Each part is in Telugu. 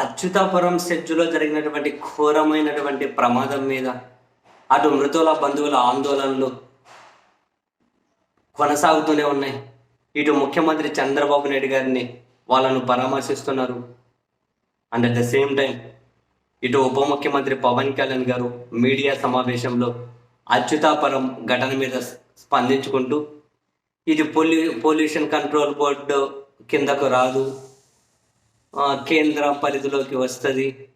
అచ్యుతాపురం సెజ్జులో జరిగినటువంటి ఘోరమైనటువంటి ప్రమాదం మీద అటు మృతుల బంధువుల ఆందోళనలు కొనసాగుతూనే ఉన్నాయి. ఇటు ముఖ్యమంత్రి చంద్రబాబు నాయుడు గారిని వాళ్ళను పరామర్శిస్తున్నారు. And at the same time ఇటు ఉప ముఖ్యమంత్రి పవన్ కళ్యాణ్ గారు మీడియా సమావేశంలో అచ్యుతాపురం ఘటన మీద స్పందించుకుంటూ ఇది పొల్యూ పొల్యూషన్ కంట్రోల్ బోర్డు కిందకు రాదు. కేంద్ర పరిధిలోకి వస్తుంది.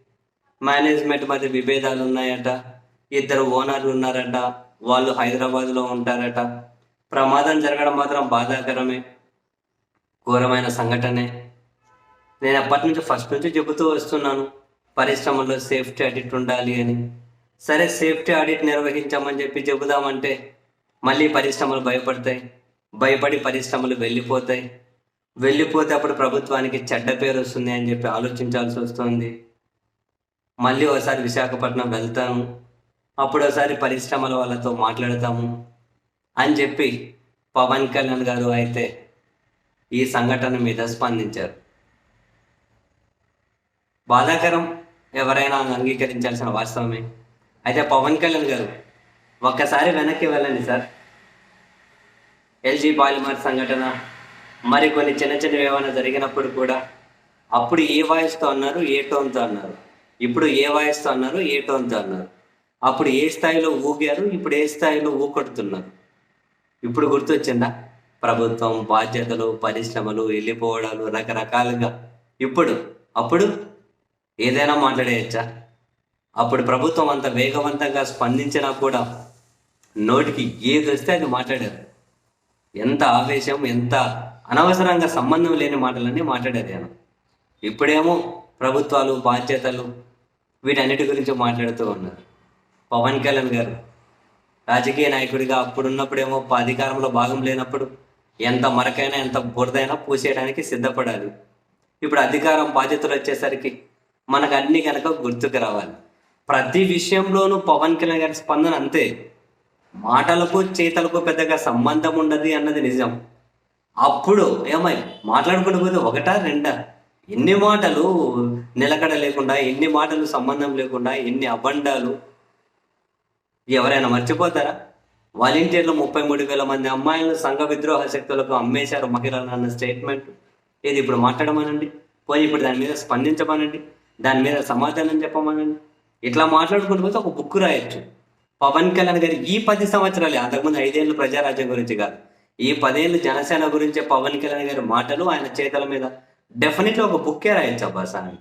మేనేజ్మెంట్ మధ్య విభేదాలు ఉన్నాయట ఇద్దరు ఓనర్లు ఉన్నారట. వాళ్ళు హైదరాబాద్లో ఉంటారట. ప్రమాదం జరగడం మాత్రం బాధాకరమే. ఘోరమైన సంఘటనే. నేను అప్పటి నుంచి ఫస్ట్ నుంచి చెబుతూ వస్తున్నాను. పరిశ్రమలో సేఫ్టీ ఆడిట్ ఉండాలి అని. సరే సేఫ్టీ ఆడిట్ నిర్వహించామని చెప్పి చెబుదామంటే మళ్ళీ పరిశ్రమలు భయపడతాయి. భయపడి పరిశ్రమలు వెళ్ళిపోతాయి. వెళ్ళిపోతే అప్పుడు ప్రభుత్వానికి చెడ్డ పేరు వస్తుంది అని చెప్పి ఆలోచించాల్సి వస్తుంది. మళ్ళీ ఒకసారి విశాఖపట్నం వెళ్తాను. అప్పుడు ఒకసారి పరిశ్రమల వాళ్ళతో మాట్లాడతాము అని చెప్పి పవన్ కళ్యాణ్ గారు అయితే ఈ సంఘటన మీద స్పందించారు. బాధాకరం ఎవరైనా అంగీకరించాల్సిన వాస్తవమే. అయితే పవన్ కళ్యాణ్ గారు ఒక్కసారి వెనక్కి వెళ్ళండి సార్. ఎల్జీ పాలిమర్ సంఘటన మరి కొన్ని చిన్న చిన్నవి ఏమైనా జరిగినప్పుడు కూడా అప్పుడు ఏ వాయిస్తో అన్నారు ఏ టోన్తో అన్నారు? ఇప్పుడు ఏ వాయిస్తో అన్నారు ఏ టోన్తో అన్నారు? అప్పుడు ఏ స్థాయిలో ఊగారు ఇప్పుడు ఏ స్థాయిలో ఊకొడుతున్నారు? ఇప్పుడు గుర్తొచ్చిందా? ప్రభుత్వం బాధ్యతలు పరిశ్రమలు వెళ్ళిపోవడాలు రకరకాలుగా. ఇప్పుడు అప్పుడు ఏదైనా మాట్లాడేయచ్చా? అప్పుడు ప్రభుత్వం అంత వేగవంతంగా స్పందించినా కూడా నోటికి ఏది వస్తే అది మాట్లాడారు. ఎంత ఆవేశం ఎంత అనవసరంగా సంబంధం లేని మాటలన్నీ మాట్లాడేది ఆయన. ఇప్పుడేమో ప్రభుత్వాలు బాధ్యతలు వీటన్నిటి గురించి మాట్లాడుతూ ఉన్నారు. పవన్ కళ్యాణ్ గారు రాజకీయ నాయకుడిగా అప్పుడున్నప్పుడేమో అధికారంలో భాగం లేనప్పుడు ఎంత మరకైనా ఎంత బురదైనా పూసేయడానికి సిద్ధపడాలి. ఇప్పుడు అధికారం బాధ్యతలు వచ్చేసరికి మనకు అన్ని కనుక గుర్తుకు రావాలి. ప్రతి విషయంలోనూ పవన్ కళ్యాణ్ గారి స్పందన అంతే. మాటలకు చేతలకు పెద్దగా సంబంధం ఉండదు అన్నది నిజం. అప్పుడు ఏమై మాట్లాడుకుంటూ పోతే ఒకటా రెండా? ఎన్ని మాటలు నిలకడ లేకుండా ఎన్ని మాటలు సంబంధం లేకుండా ఎన్ని అబండాలు? ఎవరైనా మర్చిపోతారా? వాలంటీర్లు ముప్పై మూడు వేల మంది అమ్మాయిలను సంఘ విద్రోహ శక్తులకు అమ్మేశారు మహిళలు అన్న స్టేట్మెంట్. ఇది ఇప్పుడు మాట్లాడమనండి? పోయి ఇప్పుడు దాని మీద స్పందించమనండి? దాని మీద సమాధానం చెప్పమనండి? ఇట్లా మాట్లాడుకుంటూ పోతే ఒక బుక్ రాయొచ్చు. పవన్ కళ్యాణ్ గారి ఈ పది సంవత్సరాలే అంతకుముందు ఐదేళ్ళు ప్రజారాజ్యం గురించి కాదు. ఈ పదేళ్ళు జనసేన గురించే పవన్ కళ్యాణ్ గారి మాటలు ఆయన చేతల మీద. డెఫినెట్లీ ఒక బుక్కే రాయొచ్చు అబ్బాస్ అని